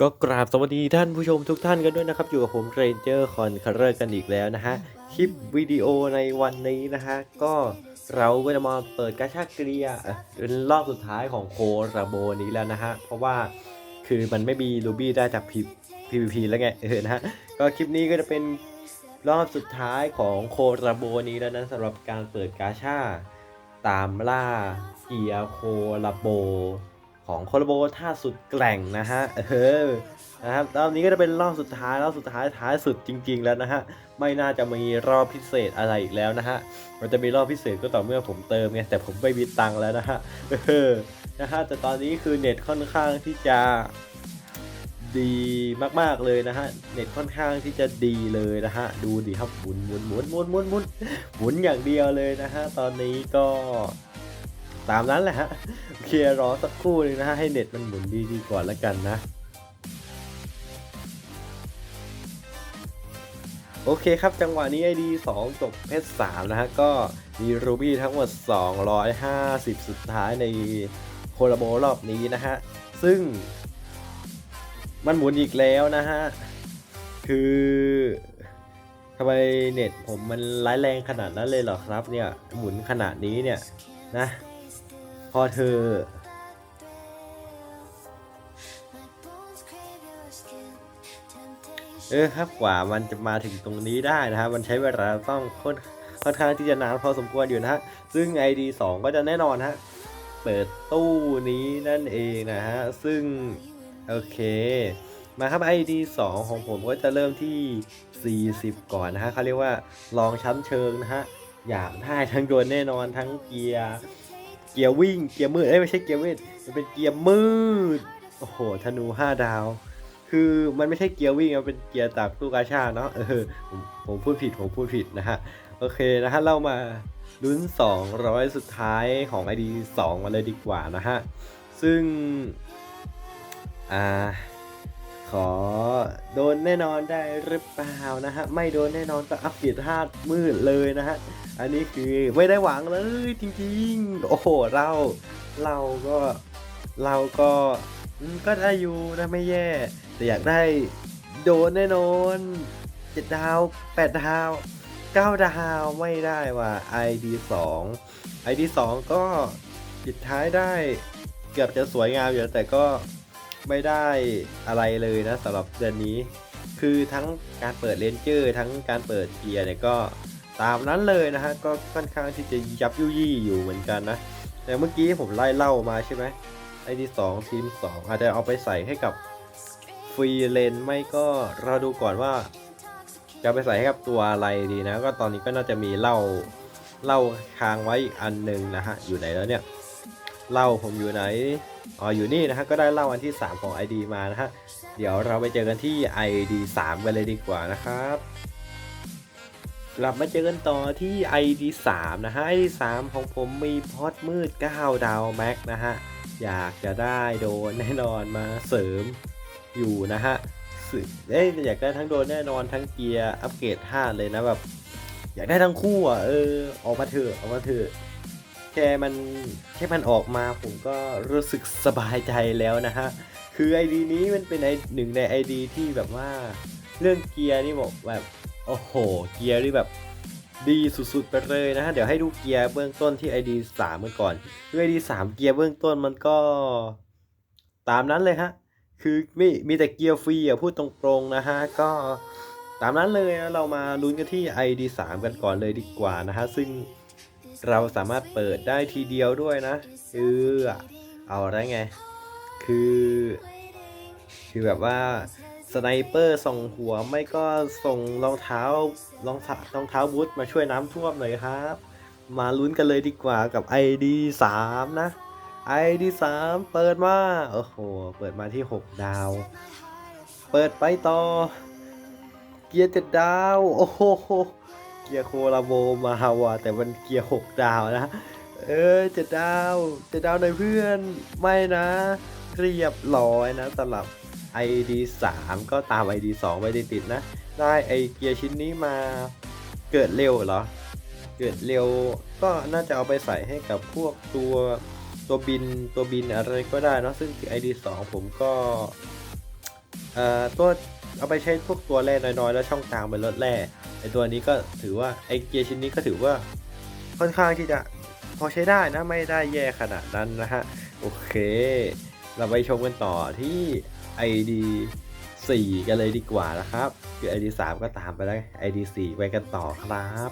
ก็กราบสวัสดีท่านผู้ชมทุกท่านกันด้วยนะครับ อยู่กับผมเรนเจอร์คอนคาร์เรอร์กันอีกแล้วนะฮะ คลิปวิดีโอในวันนี้นะฮะ ก็เราก็จะมาเปิดกาชาเกลียเอ่อเป็นรอบสุดท้ายของโคราโบนี้แล้วนะฮะ เพราะว่าคือมันไม่มีรูบี้ได้จาก P- PVP แล้วไงเออนะฮะ ก็คลิปนี้ก็จะเป็นรอบสุดท้ายของโคราโบนี้แล้วนะสำหรับการเปิดกาชาตามล่าเกีย์โคลาโบ ของโคลโบท่าสุดแกร่งนะฮะเออนะครับรอบนี้ก็จะเป็นรอบสุดท้ายรอบสุดท้ายท้ายสุดจริง ๆ แล้วนะฮะไม่น่าจะมีรอบพิเศษอะไรอีกแล้วนะฮะมันจะมีรอบพิเศษก็ต่อเมื่อผมเติมไงแต่ผมไม่มีตังค์แล้วนะฮะเออนะฮะแต่ตอนนี้คือเน็ตค่อนข้างที่จะดีมากๆเลยนะฮะเน็ตค่อนข้างที่จะดีเลยนะฮะดูดิครับหมุนหมุนหมุนหมุนหมุนหมุนหมุนอย่างเดียวเลยนะฮะตอนนี้ก็ ตามนั้นแหละฮะเคลียร์รอสักครู่หนึงนะฮะให้เน็ตมันหมุนดีดีๆก่อนแล้วกันนะ โอเคครับจังหวะนี้ ID 2จบเพชร3นะฮะ ก็มีรูบี้ทั้งหมด 250 สุดท้ายในโคลาโบรอบนี้นะฮะ ซึ่ง มันหมุนอีกแล้วนะฮะ คือทำไมเน็ตผมมันร้ายแรงขนาดนั้นเลยเหรอครับเนี่ย หมุนขนาดนี้เนี่ยนะ พอเธอ เออครับกว่ามันจะมาถึงตรงนี้ได้นะครับมันใช้เวลาต้องค่อนค่อนข้างที่จะนานพอสมควรอยู่นะฮะ ซึ่ง ID 2 ก็จะแน่นอนฮะ เปิดตู้นี้นั่นเองนะฮะ ซึ่ง โอเค มาครับ ID 2 ของผมก็จะเริ่มที่ 40 ก่อนนะฮะเขาเรียกว่าลองชั้นเชิงนะฮะ อยากได้ทั้งโดนแน่นอนทั้งเกียร์ เกียร์วิ่ง เกียร์มืดเอ้ยไม่ใช่เกียร์มืดมันเป็นเกียร์มืด โอ้โห ธนู5ดาว คือมันไม่ใช่เกียร์วิ่งมันเป็นเกียร์จากตู้กาชาเนาะ เออผมผมพูดผิด ผมพูดผิดนะฮะ โอเคนะฮะ เรามาลุ้น 200 สุดท้ายของ ID 2มาเลยดีกว่านะฮะ ซึ่ง อ่า ขอโดนแน่นอนได้หรือเปล่านะฮะ ไม่โดนแน่นอนก็อัปเกรดธาตุมืดเลยนะฮะ อันนี้คือไม่ได้หวังเลยจริงๆ โอ้โหเราเราก็เราก็ก็ได้อยู่นะไม่แย่ แต่อยากได้โดนแน่นอนเจ็ดดาวแปดดาวเก้าดาวไม่ได้ว่ะ ID 2 ID 2ก็ปิดท้ายได้เกือบจะสวยงามอยู่แต่ก็ไม่ได้อะไรเลยนะสำหรับเดือนนี้ คือทั้งการเปิดเลนเจอร์ ทั้งการเปิดเกียร์เนี่ยก็ ตามนั้นเลยนะฮะก็ค่อนข้างที่จะยับยุยี่อยู่เหมือนกันนะแต่เมื่อกี้ผมไล่เล่ามาใช่ไหมไอที่สองทีมสองอาจจะเอาไปใส่ให้กับฟรีเลนไม่ก็เราดูก่อนว่า จะไปใส่ให้กับตัวอะไรดีนะ ก็ตอนนี้ก็น่าจะมีเล่าเล่าค้างไว้อีกอันหนึ่งนะฮะอยู่ไหนแล้วเนี่ยเล่าผมอยู่ไหนอ๋ออยู่นี่นะฮะก็ได้เล่าอันที่ 3 ของ ID มานะฮะเดี๋ยวเราไปเจอกันที่ ID 3กันเลยดีกว่านะครับ กลับมาเจอกันต่อที่ ID 3 นะฮะ ID 3 ของผมมีพอดมืด 9 ดาวแม็กนะฮะ อยากจะได้โดนแน่นอนมาเสริมอยู่นะฮะสึเอ้ยอยากได้ทั้งโดนแน่นอนทั้งเกียร์อัปเกรด5เลยนะแบบ อยากได้ทั้งคู่อะเออออกมาเถอะออกมาเถอะแค่มันแค่มันออกมาผมก็รู้สึกสบายใจแล้วนะฮะ คือ ID นี้มันเป็นไอหนึ่งใน ID ที่แบบว่าเรื่องเกียร์นี่บอกแบบ โอ้โห เกียร์นี่แบบดีสุดๆไปเลยนะฮะ เดี๋ยวให้ดูเกียร์เบื้องต้นที่ ID 3กันก่อนคือ ID 3เกียร์เบื้องต้นมันก็ตามนั้นเลยฮะ คือมีมีแต่เกียร์ฟรีอะพูดตรงๆนะฮะ ก็ตามนั้นเลยนะเรามาลุ้นกันที่ ID 3กันก่อนเลยดีกว่านะฮะ ซึ่งเราสามารถเปิดได้ทีเดียวด้วยนะเออเอาได้ไง คือ คือแบบว่า สไนเปอร์ส่งหัวไม่ก็ส่งรองเท้ารองเท้ารองเท้าบูทมาช่วยน้ำท่วมหน่อยครับ มาลุ้นกันเลยดีกว่ากับ ID 3 นะ ID 3 เปิดมา โอ้โห เปิดมาที่ 6 ดาว เปิดไปต่อ เกียร์เจ็ดดาว โอ้โห เกียร์โคลาโบมาว่ะแต่มันเกียร์ 6 ดาวนะ เออเจ็ดดาวเจ็ดดาวหน่อยเพื่อน ไม่นะ เรียบร้อยนะสำหรับ ID 3 ก็ตาม ID 2ไม่ได้ติดนะ ได้ไอเกียร์ชิ้นนี้มาเกิดเร็วเหรอ เกิดเร็วก็น่าจะเอาไปใส่ให้กับพวกตัวตัวบินตัวบินอะไรก็ได้เนอะซึ่ง ID 2 ผมก็เอ่อตัวเอาไปใช้พวกตัวแร่น้อยๆ แล้วช่องกลางเป็นรถแร่ไอตัวนี้ก็ถือว่าไอเกียร์ชิ้นนี้ก็ถือว่าค่อนข้างที่จะพอใช้ได้นะไม่ได้แย่ขนาดนั้นนะฮะ โอเค เราไปชมกันต่อที่ ID 4 กันเลยดีกว่านะครับ คือ ID 3 ก็ตามไปแล้ว ID 4 ไปกันต่อครับ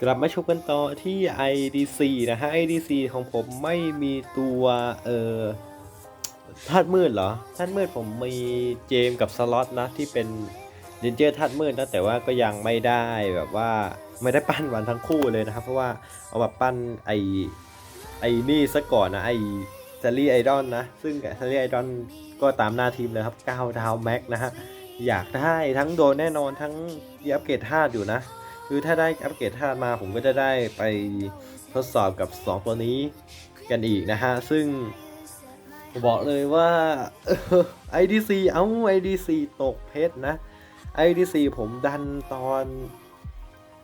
กลับมาชมกันต่อที่ ID 4นะฮะ ID 4 ของผมไม่มีตัวเอ่อธาตุมืดเหรอธาตุมืดผมมีเจมกับสล็อตนะที่เป็นเรนเจอร์ธาตุมืดนะแต่ว่าก็ยังไม่ได้แบบว่าไม่ได้ปั้นวันทั้งคู่เลยนะครับ เพราะว่าเอามาปั้นไอไอนี่ซะก่อนนะไอ ซารีไอดอนนะ ซึ่งซารีไอดอนก็ตามหน้าทีมเลยครับ9ดาวแม็กนะฮะ อยากได้ทั้งโดนแน่นอนทั้งอัปเกรดธาตุอยู่นะ คือถ้าได้อัปเกรดธาตุมาผมก็จะได้ไปทดสอบกับ 2 ตัวนี้กันอีกนะฮะ ซึ่งบอกเลยว่า IDC เอ้า IDC ตกเพชรนะ IDC ผมดันตอน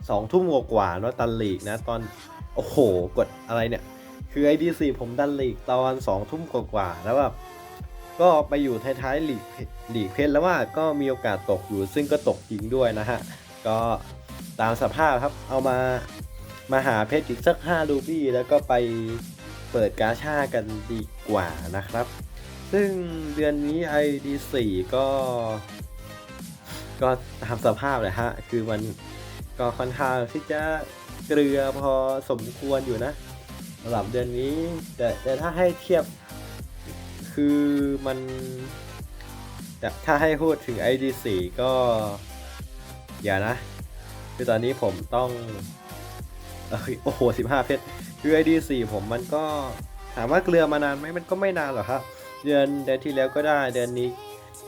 สองทุ่มกว่าเนาะตันลีกนะ ตอน โอ้โห กดอะไรเนี่ย คือ IDC ผมดันลีกตอนสองทุ่มกว่าๆแล้วแบบก็ไปอยู่ท้ายๆลีกลีกเพชรแล้วว่าก็มีโอกาสตกอยู่ซึ่งก็ตกจริงด้วยนะฮะ ก็ตามสภาพครับเอามามาหาเพชรอีกสัก5รูบี้แล้วก็ไปเปิดกาชากันดีกว่านะครับ ซึ่งเดือนนี้ ID4 ก็ ก็ตามสภาพเลยฮะ คือมันก็ค่อนข้างที่จะเกลือพอสมควรอยู่นะ สำหรับเดือนนี้แต่แต่ถ้าให้เทียบคือมันแต่ถ้าให้พูดถึง ID4 ก็อย่านะ คือตอนนี้ผมต้องโอ้โหสิบห้าเพชรคือ ID4 ผมมันก็ถามว่าเกลือมานานไหมมันก็ไม่นานหรอกครับเดือนเดือนที่แล้วก็ได้เดือนนี้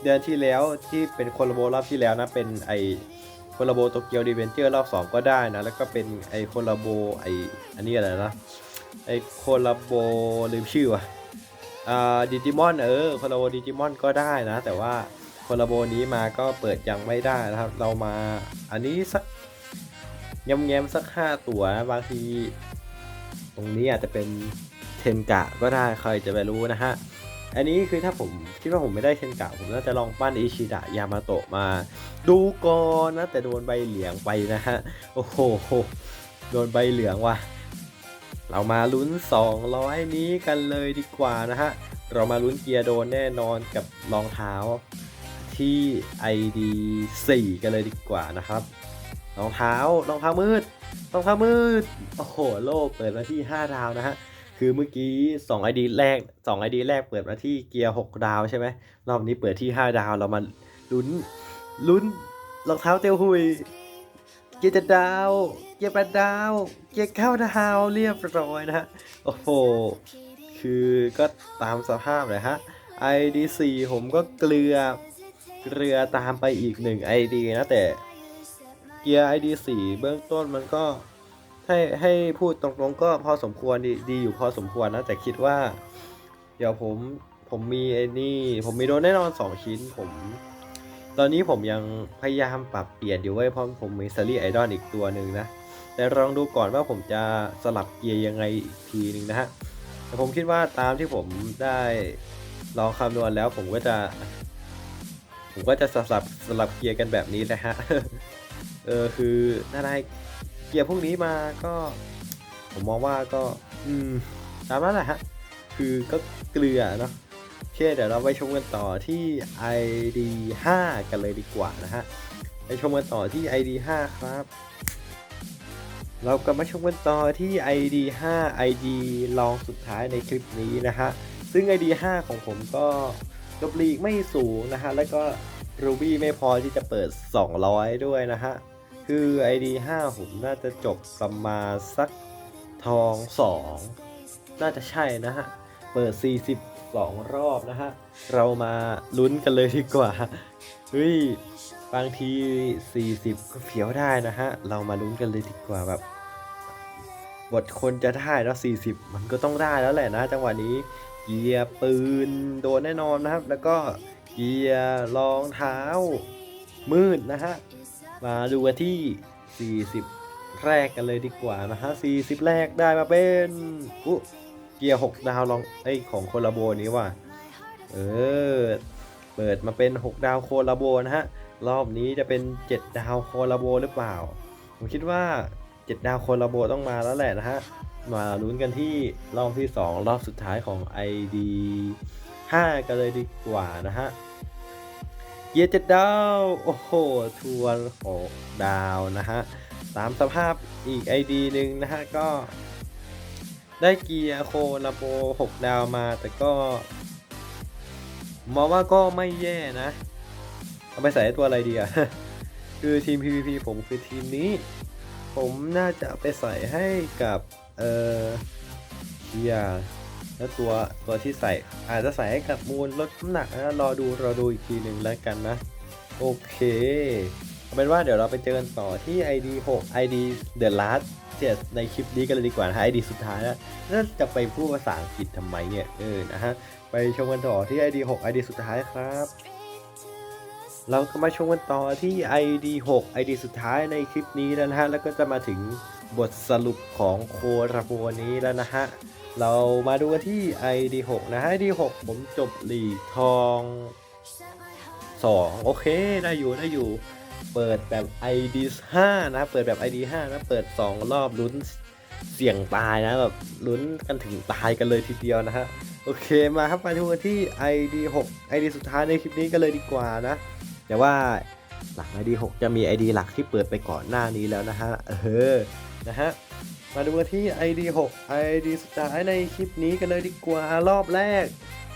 เดือนที่แล้วที่เป็นโคลาโบรอบที่แล้วนะเป็นไอโคลาโบโตเกียวดีเวนเจอร์รอบ 2 ก็ได้นะ แล้วก็เป็นไอโคลาโบไออันนี้อะไรนะ ไอโคลาโบลืมชื่อว่ะอ่าดิจิมอนเออโคลาโบดิจิมอนก็ได้นะ แต่ว่าโคลาโบนี้มาก็เปิดยังไม่ได้นะครับ เรามาอันนี้สักยำแยมๆสักห้าตัวนะบางทีตรงนี้อาจจะเป็นเทนกะก็ได้ใครจะไปรู้นะฮะ อันนี้คือถ้าผมคิดว่าผมไม่ได้เทนกะผมน่าจะลองปั้นอิชิดะยามาโตะมา ดูก่อนนะ แต่โดนใบเหลืองไปนะฮะ โอ้โหโดนใบเหลืองว่ะ เรามาลุ้น 200 นี้กันเลยดีกว่านะฮะ เรามาลุ้นเกียร์โดนแน่นอนกับรองเท้าที่ ID 4 กันเลยดีกว่านะครับ รองเท้ารองเท้ามืดรองเท้ามืด โอ้โห โลกเปิดมาที่ 5 ดาวนะฮะ คือเมื่อกี้ 2 ID แรก 2 ID แรกเปิดมาที่เกียร์ 6 ดาวใช่ไหม รอบนี้เปิดที่ 5 ดาว เรามาลุ้นลุ้นรองเท้าเตียวหุย กียร์จ็ดาว เกียร์แปดดาว เกียร์เก้าดาวเรียบร้อยนะฮะ โอ้โห คือก็ตามสภาพเลยฮะ ID4 ผมก็เกลือ เกลือตามไปอีกหนึ่ง ID นะแต่ เกียร์ ID4 เบื้องต้นมันก็ให้ให้พูดตรงๆก็พอสมควรดีดีอยู่พอสมควรนะ แต่คิดว่า เดี๋ยวผมผมมีไอ้นี่ ผมมีโดนแน่นอน 2 ชิ้นผม ตอนนี้ผมยังพยายามปรับเปลี่ยนอยู่เว้ยเพราะผมมีซารีไอดอลอีกตัวหนึ่งนะ แต่ลองดูก่อนว่าผมจะสลับเกียร์ยังไงอีกทีหนึ่งนะฮะ แต่ผมคิดว่าตามที่ผมได้ลองคำนวณแล้วผมก็จะ ผมก็จะสลับสลับเกียร์กันแบบนี้นะฮะ เออคือถ้าได้เกียร์พวกนี้มาก็ ผมมองว่าก็ อืม ตามนั้นแหละฮะ คือก็เกลือเนาะ เคเดี๋ยวเราไปชมกันต่อที่ ID 5 กันเลยดีกว่านะฮะ ไปชมกันต่อที่ ID 5 ครับ เรากลับมาชมกันต่อที่ ID 5 ID ลองสุดท้ายในคลิปนี้นะฮะ ซึ่ง ID 5 ของผมก็จบลีกไม่สูงนะฮะ แล้วก็ Ruby ไม่พอที่จะเปิด 200 ด้วยนะฮะ คือ ID 5 ผมน่าจะจบประมาณสักทอง 2 น่าจะใช่นะฮะ เปิด 42รอบนะฮะ เรามาลุ้นกันเลยดีกว่า เฮ้ย บางที 40 ก็เฟี้ยวได้นะฮะ เรามาลุ้นกันเลยดีกว่าแบบ บทคนจะได้แล้ว 40 มันก็ต้องได้แล้วแหละนะจังหวะนี้ เกียร์ปืนโดนแน่นอนนะครับ แล้วก็เกียร์รองเท้า มืดนะฮะ มาดูกันที่ 40 แรกกันเลยดีกว่านะฮะ 40 แรกได้มาเป็นอุ๊ กียร์6ดาวลองไอของโคลาโบนี้ว่ะเออ เปิดมาเป็น 6 ดาวโคลาโบนะฮะ รอบนี้จะเป็น 7 ดาวโคลาโบหรือเปล่า ผมคิดว่า 7 ดาวโคลาโบต้องมาแล้วแหละนะฮะ มาลุ้นกันที่รอบที่ 2 รอบสุดท้ายของ ID 5 กันเลยดีกว่านะฮะ เกียร์เจ็ดดาว โอ้โห ทวนหกดาวนะฮะ ตามสภาพอีก ID หนึ่งนะฮะ ก็ ได้เกียร์โคลาโบ6 ดาวมาแต่ก็มองว่าก็ไม่แย่นะ เอาไปใส่ตัวอะไรดีอะคือทีม PVP ผมคือทีมนี้ ผมน่าจะไปใส่ให้กับ เอ่อเกียร์แล้วตัวตัวที่ใส่ อาจจะใส่ให้กับมูลลดน้ำหนักนะรอดูรอดูอีกทีหนึ่งแล้วกันนะ โอเคเอาเป็นว่าเดี๋ยวเราไปเจอกันต่อที่ ID 6 ID The Last 7ในคลิปนี้กันเลยดีกว่านะฮะ ID สุดท้ายแล้วน่าจะไปพูดภาษาอังกฤษทำไมเนี่ยเออนะฮะไปชมกันต่อที่ ID 6 ID สุดท้ายครับเราก็มาชมกันต่อที่ ID 6 ID สุดท้ายในคลิปนี้แล้วนะฮะ แล้วก็จะมาถึงบทสรุปของโคราโบนี้แล้วนะฮะ เรามาดูกันที่ ID 6นะฮะ ID 6ผมจบหลีทอง 2 โอเค ได้อยู่ได้อยู่ เปิดแบบ ID 5นะ เปิดแบบ ID 5นะ เปิด 2 รอบลุ้นเสี่ยงตายนะแบบลุ้นกันถึงตายกันเลยทีเดียวนะฮะ โอเคมาครับมาดูกันที่ ID 6 ID สุดท้ายในคลิปนี้กันเลยดีกว่านะ แต่ว่าหลัง ID 6 จะมี ID หลักที่เปิดไปก่อนหน้านี้แล้วนะฮะ เออ นะฮะ มาดูกันที่ ID 6 ID สุดท้ายในคลิปนี้กันเลยดีกว่ารอบแรก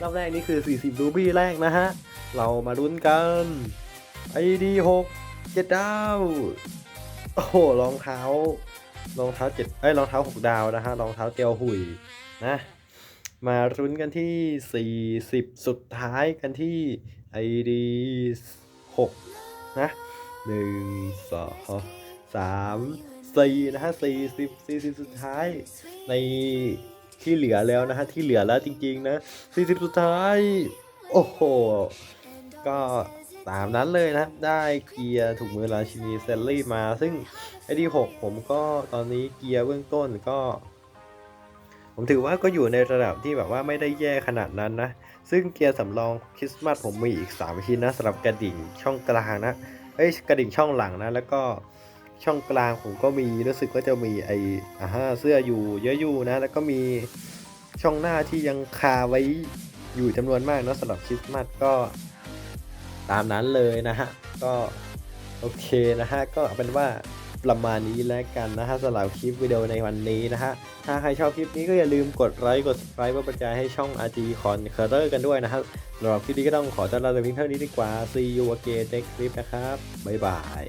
รอบแรกนี่คือ 40รูบี้แรกนะฮะ เรามาลุ้นกัน ID 6 7ดาว โอ้โหรองเท้ารองเท้าเจ็ดเอ้ยรองเท้า6ดาวนะฮะรองเท้าเตียวหุยนะ มาลุ้นกันที่40สุดท้ายกันที่ ID 6นะ1 2 3 4นะฮะ40 40สุดท้ายในที่เหลือแล้วนะฮะที่เหลือแล้วจริงๆนะ40สุดท้าย โอ้โห ก็ ตามนั้นเลยนะครับ ได้เกียร์ถูกมือราชินีเซลลี่มา ซึ่งไอดี6ผมก็ตอนนี้เกียร์เบื้องต้นก็ ผมถือว่าก็อยู่ในระดับที่แบบว่าไม่ได้แย่ขนาดนั้นนะ ซึ่งเกียร์สำรองคริสต์มาสผมมีอีก 3 ชิ้นนะสำหรับกระดิ่งช่องกลางนะเอ้ยกระดิ่งช่องหลังนะ แล้วก็ช่องกลางผมก็มีรู้สึกว่าจะมีไออ่าฮะเสื้ออยู่เยอะอยู่นะ แล้วก็มีช่องหน้าที่ยังคาไว้อยู่จำนวนมากนะสำหรับคริสต์มาสก็ ตามนั้นเลยนะฮะ ก็โอเคนะฮะ ก็เป็นว่าประมาณนี้แล้วกันนะฮะสำหรับคลิปวิดีโอในวันนี้นะฮะ ถ้าใครชอบคลิปนี้ก็อย่าลืมกดไลค์กด subscribe เพื่อประจายให้ช่อง RG Con c r e a t o r กันด้วยนะฮะสำหรับคลิปนี้ก็ต้องขอจบลาไปเพียงเท่านี้ดีกว่า See you again next clip นะครับ บ๊ายบาย